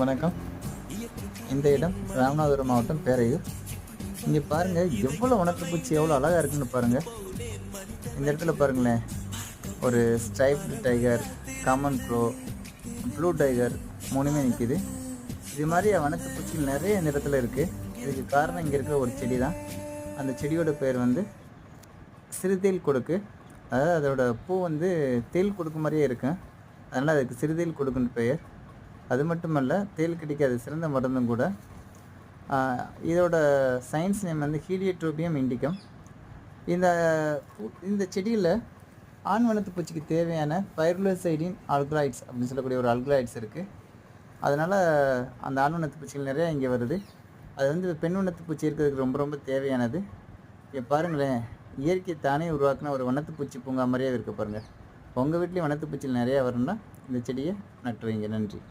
வணக்கம். இந்த இடம் ராமநாதபுரம் மாவட்டம் பேரையூர். இங்கே பாருங்கள் எவ்வளோ வனத்துப்பூச்சி எவ்வளோ அழகாக இருக்குன்னு பாருங்கள் இந்த இடத்துல பாருங்களேன் ஒரு striped tiger common crow blue tiger மூணுமே நிற்கிது இது மாதிரி வனத்துப்பூச்சிகள் நிறைய இந்த இடத்துல இருக்குது இதுக்கு காரணம் இங்கே இருக்கிற ஒரு செடி தான் அந்த செடியோட பேர் வந்து சிறுதேல் கொடுக்கு. அதாவது அதோட பூ வந்து தேல் கொடுக்கு மாதிரியே இருக்கும். அதனால் அதுக்கு சிறுதேல் கொடுக்குன்னு பெயர். அது மட்டுமல்ல தேல் கிடைக்காத சிறந்த மருந்தும் கூட. இதோட சயின்ஸ் நேம் வந்து ஹீலியோட்ரோபியம் இண்டிகம் இந்த இந்த செடியில் ஆண் வனத்து பூச்சிக்கு தேவையான பைர்லோசைடின் அல்கலாய்ட்ஸ் அப்படின்னு சொல்லக்கூடிய ஒரு அல்கலாய்ட்ஸ் இருக்குது அதனால் அந்த ஆண் வனத்து பூச்சிகள் நிறையா இங்கே வருது. அது வந்து பெண் வனத்து பூச்சி இருக்கிறதுக்கு ரொம்ப ரொம்ப தேவையானது. இங்கே பாருங்களேன் இயற்கை தானே உருவாக்கின ஒரு வனத்து பூச்சி பூங்கா மாதிரியே இருக்குது பாருங்கள் உங்கள் வீட்லேயும் வனத்து பூச்சிகள் நிறையா வரும்னா இந்த செடியை நட்டு வைங்க நன்றி.